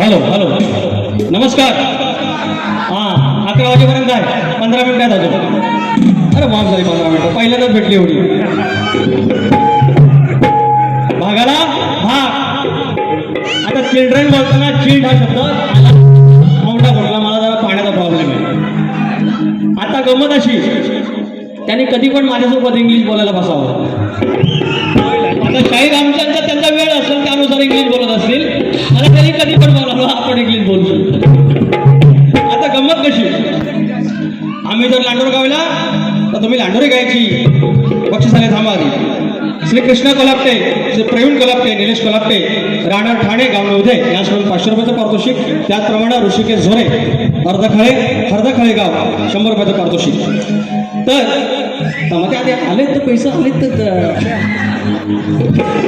Hello hello. नमस्कार. हां अकरा वाजेपर्यंत आहे. पंधरा मिनिटात अजून. अरे माफ झाली पंधरा मिनिटं. पहिल्यांदाच भेटली एवढी. भागाला भाग. आता चिल्ड्रन बोलताना चिल्ड हा शब्द आला मोठा पडला मला जरा पाण्याचा प्रॉब्लेम आहे. आता गमत अशी. त्याने कधी पण माझ्यासोबत इंग्लिश बोलायला बसावं. तर काही रामचंद्र त्यांचा वेळ असेल त्यानुसार इंग्लिश बोलत असतील. आणि त्यांनी कधी पण बोलावं आपण इंग्लिश बोलू शकतो. आता गंमत कशी? आम्ही जर लांडोर गावला तर तुम्ही लांडोरी गायची बक्षिसाने थांबा श्री कृष्णा कोलापटे श्री प्रवीण कोलापटे निलेश कोलापटे राणा ठाणे गाव नवधे यासोबत पाचशे रुपयाचं पारितोषिक त्याचप्रमाणे ऋषिकेश झोरे अर्धखळे हर्दखळे गाव शंभर रुपयाचं पारितोषिक. तर मग आधी आले तर पैसे आले तर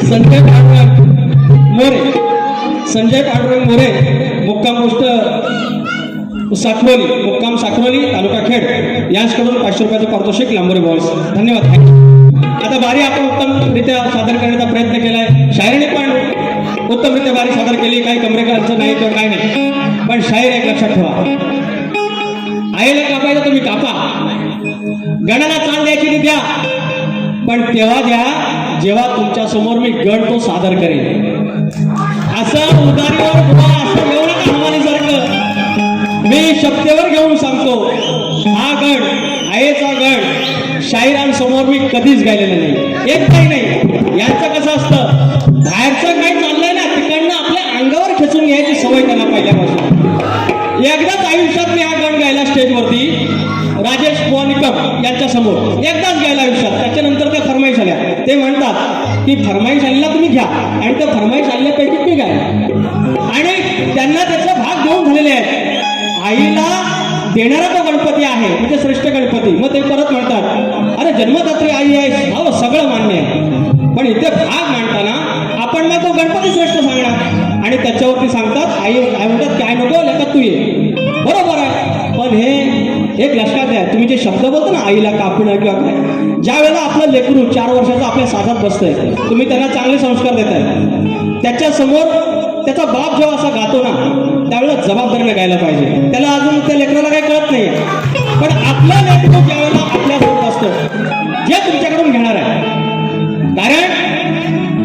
संजय पांडुरंग मोरे संजय पांडुरंग मोरे मुक्काम गोष्ट साखरोली मुक्काम साखरोली तालुका खेड यांच्याकडून पाचशे रुपयाचं पारितोषिक लांबोरे बॉल्स धन्यवाद आता बारी आपण उत्तमरित्या सादर करण्याचा प्रयत्न केलाय शायरीने पण उत्तमरित्या बारी सादर केली काही कमरेकरांचं नाही किंवा काय नाही पण शायर एक लक्षात ठेवा आईला कापायचं तुम्ही कापा गणाला चाल द्यायची ती द्या पण तेव्हा द्या जेव्हा तुमच्यासमोर मी गण तो सादर करेन. असं उदारीवर उभा असं घेऊ नका हवालीसारखं मी शक्तीवर घेऊन सांगतो हा गण आईचा गण शाहिरांसमोर मी कधीच गायलेला नाही. एक काही नाही. यांचं कसं असतं बाहेरचं काही चाललंय ना तिकडनं आपल्या अंगावर खेचून घ्यायची सवय त्यांना पहिल्यापासून. एकदाच आयुष्यात मी हा गण गायला स्टेजवरती. राजेश पोवानिकम यांच्या समोर एकदाच गायला आयुष्यात. त्याच्यानंतर त्या फरमाईश आल्या. ते म्हणतात की फरमाईश आलेला तुम्ही घ्या. आणि त्या फरमाईश आलेल्यापैकी मी गाय. आणि त्यांना त्याचा भाग घेऊन झालेले आहेत. आईला देणारा तो गणपती आहे म्हणजे श्रेष्ठ गणपती. मग ते परत म्हणतात अरे जन्मदात्री आई आहे हो सगळं मान्य आहे. पण इथे भाग मांडताना आपण मग तो गणपती श्रेष्ठ सांगणार. आणि त्याच्यावरती सांगतात आई आई म्हणतात काय नको तू ये बरोबर आहे. पण हे एक लक्षात द्या तुम्ही जे शब्द बोलता ना आईला कापणं किंवा काय ज्या वेळेला आपलं लेकरू चार वर्षाचं आपल्या साधात बसतंय तुम्ही त्यांना चांगले संस्कार देताय. त्याच्यासमोर त्याचा बाप जेव्हा असा गातो ना त्यावेळेला जबाबदारीने गायला पाहिजे. त्याला अजून त्या लेकराला काही कळत नाही पण आपला लेकरू आपल्या आपल्यासोबत असतो जे तुमच्याकडून घेणार आहे. कारण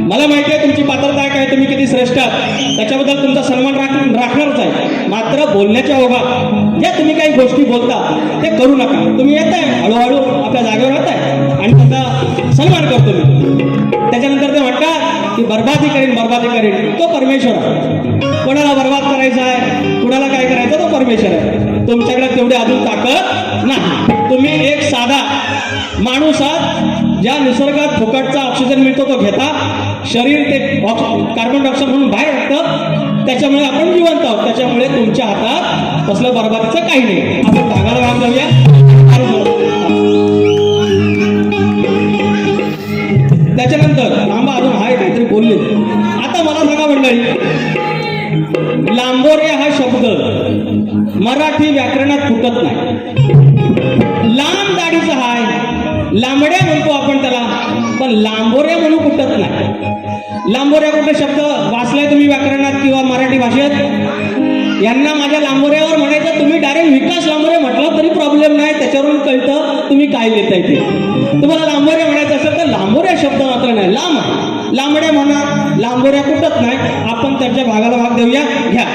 मला माहिती आहे तुमची पात्रता काय तुम्ही किती श्रेष्ठ आहात. त्याच्याबद्दल तुमचा सन्मान राख राखणारच आहे मात्र बोलण्याच्या ओघात ज्या तुम्ही काही गोष्टी बोलता ते करू नका. तुम्ही येत आहे हळूहळू आपल्या जागेवर येत आहे आणि त्यांचा सन्मान करतो मी. त्याच्यानंतर ते म्हणतात की बर्बादी करेन बर्बादी करेन. तो परमेश्वर आहे. कोणाला बर्बाद करायचा आहे? कुणाला काय करायचं तो परमेश्वर आहे. तुमच्याकडे तेवढी अजून ताकद नाही. तुम्ही एक साधा माणूस आहात ज्या निसर्गात फुकटचा ऑक्सिजन मिळतो तो घेता. शरीर ते कार्बन डायऑक्साईड म्हणून बाहेर येतं त्याच्यामुळे आपण जिवंत आहोत. त्याच्यामुळे तुमच्या हातात कसलं बरबादीचं काही नाही. आपण भागाला भाग जाऊया त्याच्यानंतर लांबा अजून हाय काहीतरी बोलले. आता मला सांगा मंडळी लांबोरे हा शब्द मराठी व्याकरणात फुटत नाही. लांब दाढीचा हाय लांबड्या म्हणतो आपण त्याला पण लांबोरे म्हणून फुटत नाही. लांबोऱ्या कुठे शब्द वाचलाय तुम्ही व्याकरणात किंवा मराठी भाषेत? यांना माझ्या लांबोऱ्यावर म्हणायचं तुम्ही डायरेक्ट विकास लांबोरे म्हटलं तरी प्रॉब्लेम नाही त्याच्यावरून कळतं तुम्ही काय लिहिताय ते. तुम्हाला लांबोऱ्या म्हणायचं असेल तर लांबोऱ्या शब्द मात्र नाही लांब लांबड्या म्हणा लांबोऱ्या कुठत नाही. आपण त्यांच्या भागाला भाग देऊया. घ्या.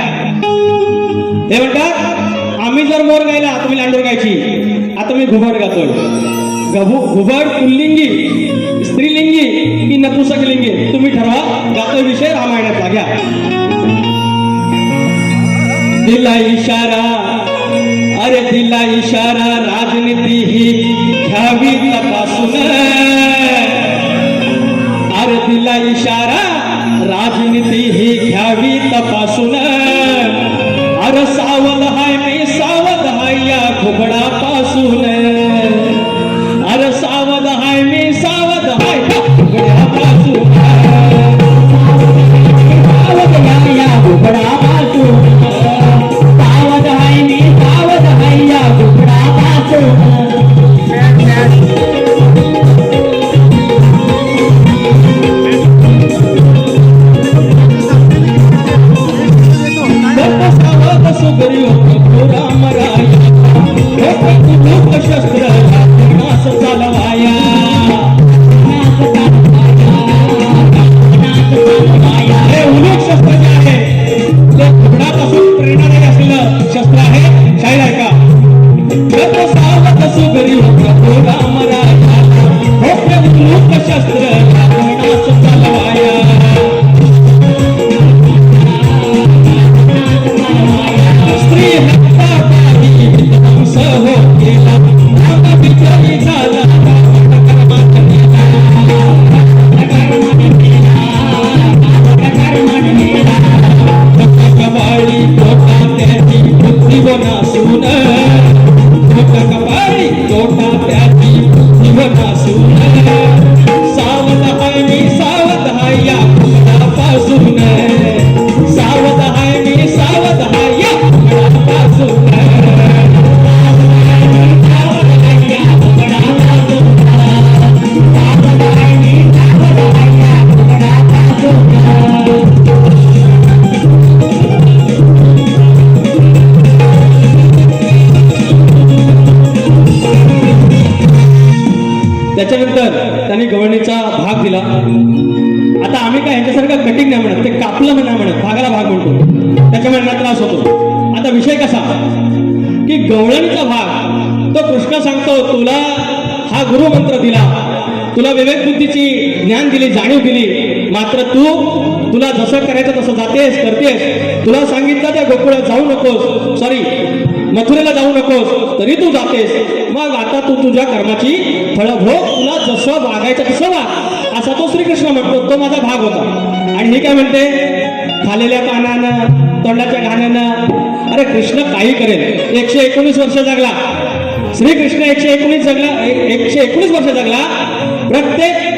हे म्हणतात आम्ही जर मोर गायला तुम्ही लांडोर गायची. आता मी घुबड गातो घुबड पुल्लिंगी स्त्रीलिंगी की नपुसकलिंगी? विषय रामायणातला घ्या दिला इशारा, अरे दिला इशारा, राजनीती ही घ्यावी तपासून अरे दिला इशारा, राजनीती ही घ्यावी तपासून अरे सावध हाय मी सावध हाय या घुबडापासून शस्त्र to भाग दिला. आता आम्ही काय ह्याच्यासारखं कटिंग नाही म्हणत ते कापलं नाही म्हणत भागाला भाग म्हणतो. त्याच्यामुळे त्रास होतो. आता विषय कसा? की गवळणीचा भाग तो कृष्ण सांगतो तुला हा गुरुमंत्र दिला. तुला विवेक बुद्धीची ज्ञान दिली जाणीव दिली. मात्र तू तुला जसं करायचं तसं जातेस करतेस. तुला सांगितलं त्या गोकुळात जाऊ नकोस. सॉरी मथुरेला जाऊ नकोस तरी तू जातेस. मग आता तू तुझ्या कर्माची फळं भोग तुला जसं वागायचं तसं वाग. असा तो श्रीकृष्ण म्हणतो तो माझा भाग होता. आणि हे काय म्हणते? खालेल्या पानानं तोंडाच्या घाण्यानं. अरे कृष्ण काही करेल. एकशे एकोणीस वर्ष जगला. श्रीकृष्ण एकशे एकोणीस जगला एकशे एकोणीस वर्ष जगला. प्रत्येक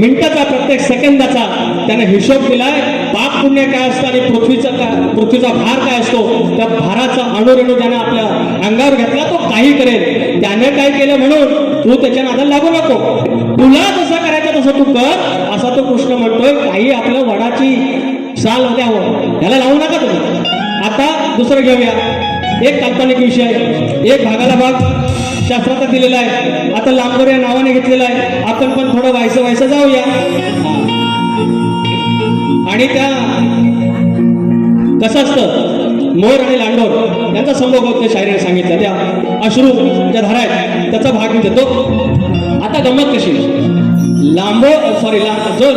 मिनिटाचा प्रत्येक सेकंदाचा त्याने हिशोब दिलाय पाप पुण्य काय असतं आणि पृथ्वीचा काय पृथ्वीचा भार काय असतो त्या भाराचा अणुरेणू त्याने आपल्या अंगावर घेतला तो काही करेल. त्याने काय केलं म्हणून तू त्याच्या नादाला लागू नको. तुला जसं करायचं तसं तू कर असा तो कृष्ण म्हणतोय काही आपल्या वडाची साल द्यावं याला लावू नका तुम्ही. आता दुसरं घेऊया. एक काल्पनिक विषय एक भागाला भाग. शास्त्रात दिलेला आहे. आता लांबोर या नावाने घेतलेला आहे. आपण पण थोडं व्हायचं व्हायचं जाऊया. आणि त्या कसं असतं? मोर आणि लांडोर यांचा संभोग होत त्या शायरीने सांगितलं. त्या अश्रू ज्या धारा आहेत त्याचा भाग मी देतो. आता गंमत कशी? लांबो सॉरी लांब जो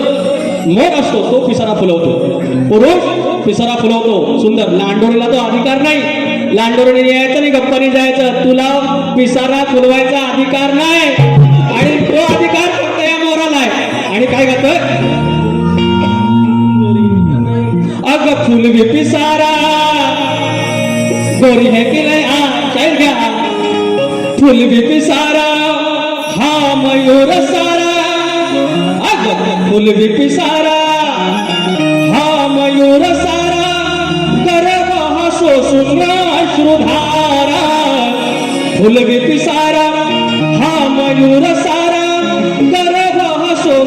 मोर असतो तो पिसारा फुलवतो. पुरुष पिसारा फुलवतो. सुंदर. लांडोरीला तो अधिकार नाही. लांडोरीने यायचं आणि गप्पाने जायचं. तुला पिसारा फुलवायचा अधिकार नाही. आणि तो अधिकार फक्त या मोराला आहे. आणि काय करतोय? अग फुल पिसारा गोरी है की नाही हा शाहीर घ्या. फुल पिसारा हा मयूर सारा. अग फुल पिसारा अश्रुधारा फुल पिसारा हा मयूर सारा गर्भ हसो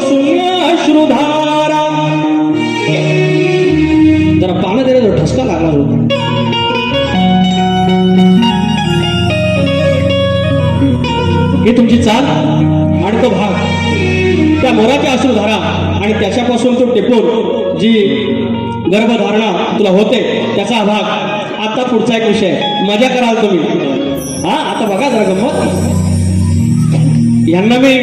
अश्रुधारा जरा पानं दिलं ठसका लागला होता ही तुमची चाल आणि भाग. त्या मोराच्या अश्रुधारा आणि त्याच्यापासून तो टिपून जी गर्भधारणा तुला होते त्याचा भाग. आता पुढचा एक विषय. मजा कराल तुम्ही. हा आता बघा जरा गमत. यांना मी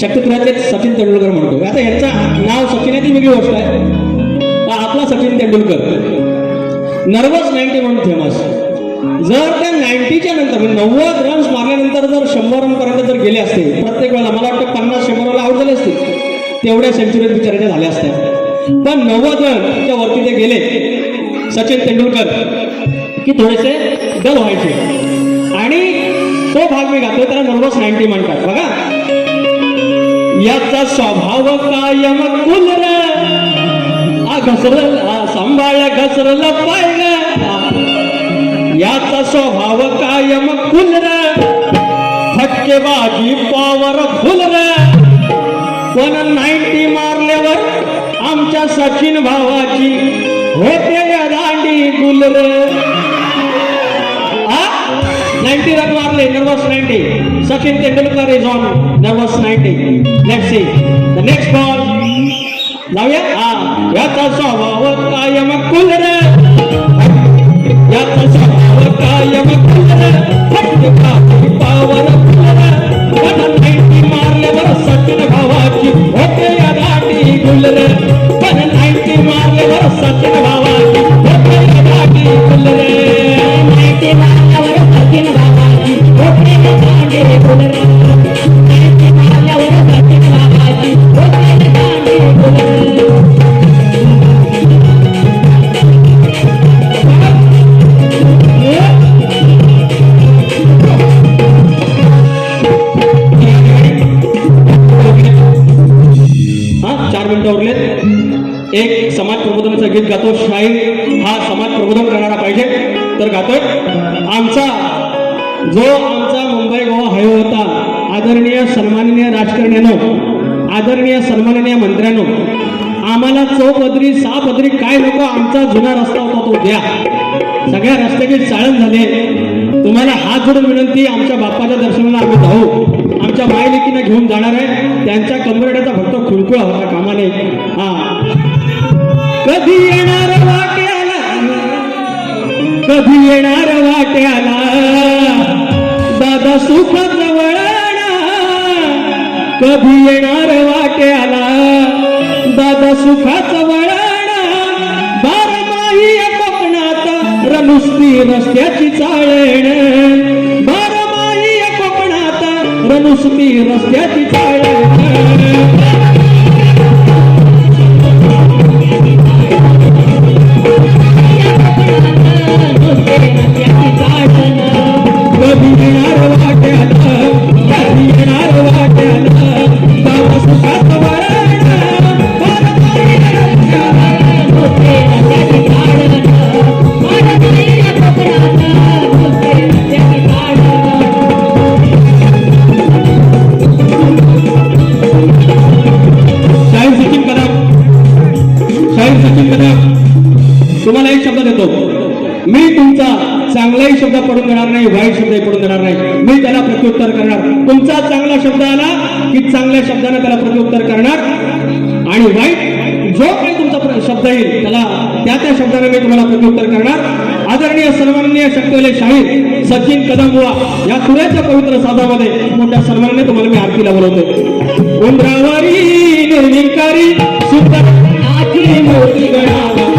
शक्तिपुराचे सचिन तेंडुलकर म्हणतो. आता यांचं नाव सचिन आहे ती वेगळी गोष्ट आहे. आपला सचिन तेंडुलकर. नर्वस नाईन्टी म्हणून फेमस जर त्या नाईन्टीच्या नंतर म्हणजे नव्वद रन्स मारल्यानंतर जर शंभर रन पर्यंत जर गेले असते प्रत्येक वेळेला मला वाटतं पन्नास शंभरला आउट झाले असते तेवढ्या सेंचुरी बिचाराच्या झाल्या असत्या. पण नव्वद रनच्या वरती ते गेले. सचिन तेंडुलकर की थोडेसे डल व्हायचे. आणि तो भाग मी गातो त्याला नर्वस नाईन्टी म्हणतात. बघा. याचा स्वभाव कायम कुलर घसरला सांभाळ घसरल पाहिलं याचा स्वभाव कायम कुलर फटकेबाजी पावर फुलर पण नाईन्टी मारल्यावर आमच्या सचिन भावाची होत या दांडी गुलर नाईन्टी रन मारले nervous ninety Sachin Tendulkar is on nervous ninety let see the next ball लावूया? हा. याचा स्वभाव कायम कुलर याचा स्वभाव कायम कुलर फटका पावर कुलर पण नाईन्टी मारल्यावर सचिन भावाची होते या दाटी गुलर. पण नाईन्टी मारल्यावर सचिन प्रबोधनाचं गीत. गातो हा समाज प्रबोधन करणारा पाहिजे. तर गातोय आमचा जो आमचा मुंबई गोवा हायवे होता आदरणीय सन्माननीय राजकारण्यानो आदरणीय सन्माननीय मंत्र्यांनो आम्हाला चौपदरी सहापदरी काय नको आमचा जुना रस्ता होता तो द्या. सगळ्या रस्त्याची चाळण झाले. तुम्हाला हात जोडून विनंती आमच्या बाप्पाच्या दर्शनाला आम्ही जाऊ. आमच्या मायलेकीनं घेऊन जाणार आहे. त्यांच्या कंबरड्याचा फक्त विरंगुळा होता कामाने. हा. कधी येणार वाट्याला? कधी येणार वाट्याला? दादा सुख जवळणा कधी येणार वाट्याला? दादा सुखाचं वळण. बारमाही कोकणात रनुसती रस्त्याची चाळण. बारमाही कोकणात रनुसती रस्त्याची Yeah. शब्द पडून देणार नाही वाईट शब्द पडून देणार नाही. मी त्याला प्रत्युत्तर करणार. तुमचा चांगला शब्द आला की चांगल्या शब्दाने त्याला प्रत्युत्तर करणार. आणि वाईट जो काही तुमचा शब्द येईल त्याला त्या त्या शब्दाने मी तुम्हाला प्रत्युत्तर करणार. आदरणीय सन्माननीय शक्तिवाले शाहीर सचिन कदम या सुरेच्या पवित्र साधामध्ये मोठ्या सर्वांनी तुम्हाला मी आरतीला बोलवतो. उमरावारी निर्विकारी सुंदर आखरी मोठी गणावा